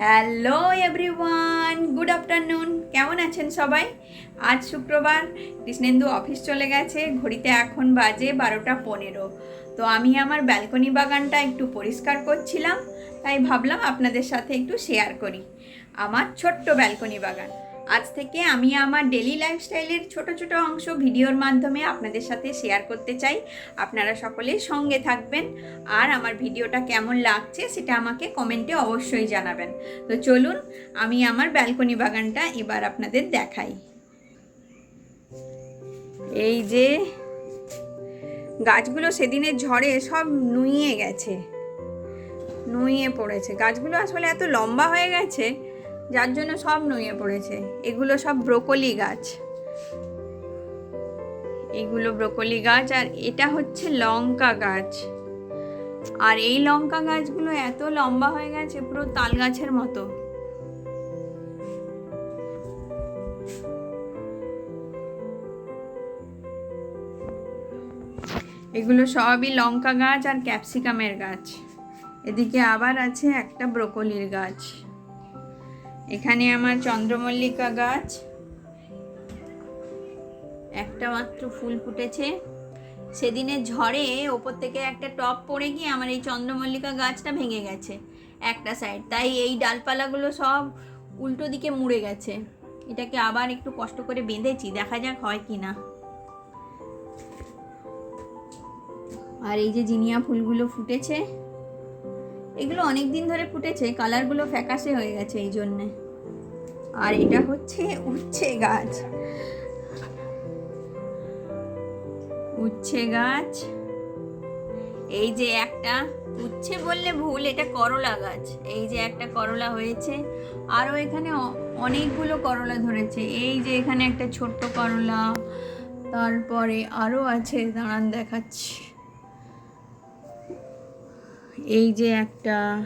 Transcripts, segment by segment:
Hello everyone good afternoon কেমন আছেন সবাই? আজ শুক্রবার। কৃষ্ণেন্দু অফিস চলে গেছে। ঘড়িতে এখন বাজে বারোটা পনেরো। তো আমি আমার ব্যালকনি বাগানটা একটু পরিষ্কার করছিলাম, তাই ভাবলাম আপনাদের সাথে একটু শেয়ার করি। আমার ছোট্ট ব্যালকনি বাগান। আজ থেকে আমি আমার ডেলি লাইফস্টাইলের ছোট ছোট অংশ ভিডিওর মাধ্যমে আপনাদের সাথে শেয়ার করতে চাই। আপনারা সকলে সঙ্গে থাকবেন। আর আমার ভিডিওটা কেমন লাগছে সেটা আমাকে কমেন্টে অবশ্যই জানাবেন। তো চলুন, আমি আমার ব্যালকনি বাগানটা এবার আপনাদের দেখাই। এই যে গাছগুলো সেদিনের ঝড়ে সব নুইয়ে গেছে। নুইয়ে পড়েছে। গাছগুলো আসলে এত লম্বা হয়ে গেছে যার জন্য সব নুয়ে পড়েছে। এগুলো সব ব্রোকলি গাছ। এগুলো ব্রোকলি গাছ আর এটা হচ্ছে লঙ্কা গাছ। আর এই লঙ্কা গাছগুলো এত লম্বা হয়ে গেছে, পুরো তাল গাছের মতো। এগুলো সবই লঙ্কা গাছ আর ক্যাপসিকামের গাছ। এদিকে আবার আছে একটা ব্রোকলির গাছ। এখানে আমার চন্দ্রমল্লিকা গাছ। একটা মাত্র ফুল ফুটেছে। সেদিনের ঝড়ে ওপর থেকে একটা টপ পড়ে গিয়ে আমার এই চন্দ্রমল্লিকা গাছটা ভেঙে গেছে একটা সাইড তাই এই ডালপালাগুলো সব উল্টো দিকে মুড়ে গেছে। এটাকে আবার একটু কষ্ট করে বেঁধেছি, দেখা যাক হয় কি না আর এই যে জিনিয়া ফুলগুলো ফুটেছে। এগুলো অনেক দিন ধরে ফুটেছে, কালারগুলো ফ্যাকাশে হয়ে গেছে এই জন্যে। আর এটা হচ্ছে উচ্ছে গাছ। উচ্ছে গাছ। এই যে একটা, উচ্ছে বললে ভুল, এটা করলা গাছ। এই যে একটা করলা হয়েছে। আরও এখানে অনেকগুলো করলা ধরেছে। এই যে এখানে একটা ছোট্ট করলা, তারপরে আরও আছে, দাঁড়ান দেখাচ্ছি। এই যে একটা,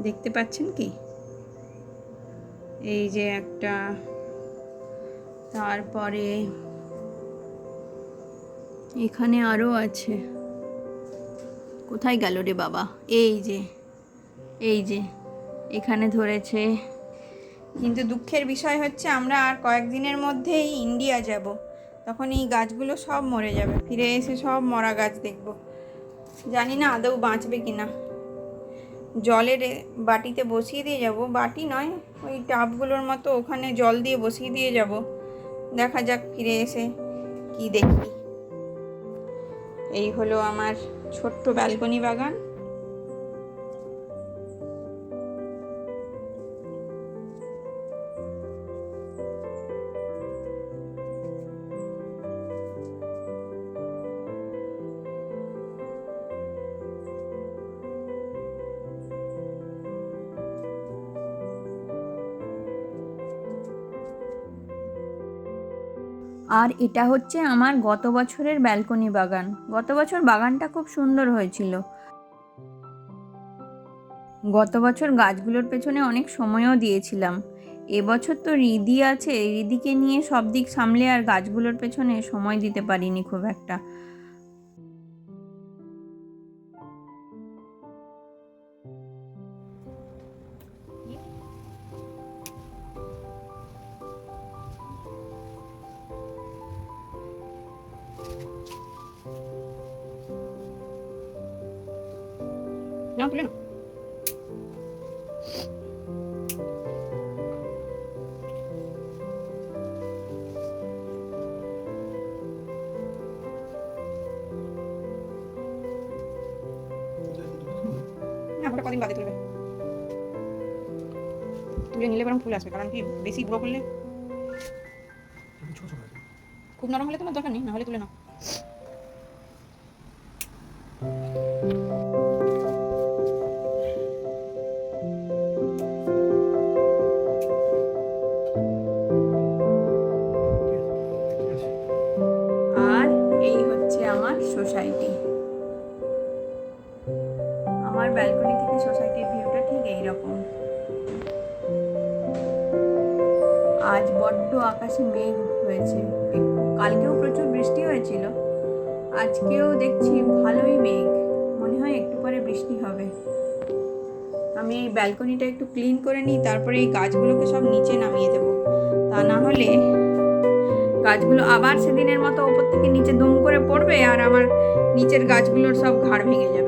দেখতে পাচ্ছেন কি? এই যে একটা, তারপরে এখানে আরও আছে। কোথায় গেল রে বাবা? এই যে এই যে, এখানে ধরেছে। কিন্তু দুঃখের বিষয় হচ্ছে আমরা আর কয়েকদিনের মধ্যেই ইন্ডিয়া যাব। তখন এই গাছগুলো সব মরে যাবে। ফিরে এসে সব মরা গাছ দেখব। জানি না আদৌ বাঁচবে কি না। জলের বাটিতে বসিয়ে দিয়ে যাব। বাটি নয়, ওই টাবগুলোর মতো ওখানে জল দিয়ে বসিয়ে দিয়ে যাব। দেখা যাক ফিরে এসে কি দেখি। এই হলো আমার ছোট্ট ব্যালকনি বাগান। আর এটা হচ্ছে আমার গত বছরের ব্যালকনি বাগান। গত বছর বাগানটা খুব সুন্দর হয়েছিল। গত বছর গাছগুলোর পেছনে অনেক সময়ও দিয়েছিলাম। এবছর তো রিদি আছে রিদিকে নিয়ে সব দিক সামলে আর গাছগুলোর পেছনে সময় দিতে পারিনি খুব একটা। না তুলে না ওটা কদিন বাদে তুলবে। তুলে নিলে বরং ফুল আসবে কারণ কি বেশি গুঁড়ো করলে খুব নরম হলে তোমার দরকার নেই না হলে তুলে নাও। আমার ব্যালকনি থেকে সোসাইটির ভিউটা ঠিক এইরকম। আজ বড্ড আকাশে মেঘ হয়েছে। কালকেও প্রচুর বৃষ্টি হয়েছিল। আজকেও দেখছি ভালোই মেঘ। মনে হয় একটু পরে বৃষ্টি হবে। আমি এই ব্যালকনিটা একটু ক্লিন করে নিই, তারপরে এই গাছগুলোকে সব নিচে নামিয়ে দেবো। তা না হলে গাছগুলো আবার সেদিনের মতো ওপর থেকে নিচে দুম করে পড়বে, আর আমার নিচের গাছগুলোর সব ঘাড় ভেঙে যাবে।